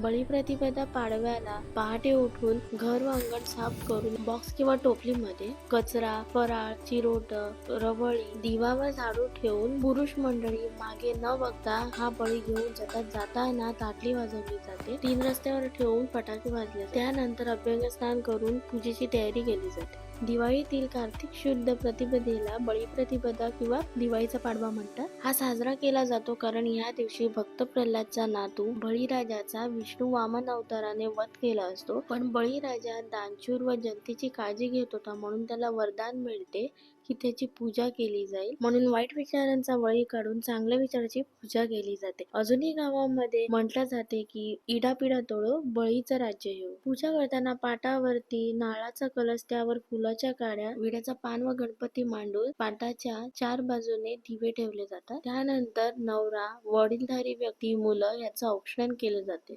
बळीप्रतिपदा पाडव्याला पहाटे उठून घर व अंगण साफ करून बॉक्स किंवा टोपलीमध्ये कचरा फराळ चिरोट रवळी दिवा व झाडू ठेवून पुरुष मंडळी मागे न बघता हा बळी घेऊन जातात. जाताना ताटली वाजवली जाते. तीन रस्त्यावर ठेवून फटाके वाजले त्यानंतर अभ्यंग स्नान करून पूजेची तयारी केली जाते. दिवाळीतील कार्तिक शुद्ध प्रतिपदेला बळीप्रतिपदा किंवा दिवाळीचा पाडवा म्हणतात. हा साजरा केला जातो कारण या दिवशी भक्त प्रल्हादचा नातू बळीराजाचा विष्णू वामन अवताराने वध केला असतो. पण बळीराजा दानशूर व जनतेची काळजी घेत होता. म्हणून त्याला वरदान मिळते की त्याची पूजा केली जाईल. म्हणून वाईट विचारांचा बळी काढून चांगल्या विचाराची पूजा केली जाते. अजूनही गावामध्ये म्हटलं जाते की इडापिडा तोडो बळीचं राज्य येऊ पूजा करताना पाटावरती नाळाचा कलश त्यावर फुलाच्या काड्या विड्याचा पान व गणपती मांडून पाटाच्या चार बाजूने दिवे ठेवले जातात. त्यानंतर नवरा वडीलधारी व्यक्ती मुलं याचं औक्षण केले जाते.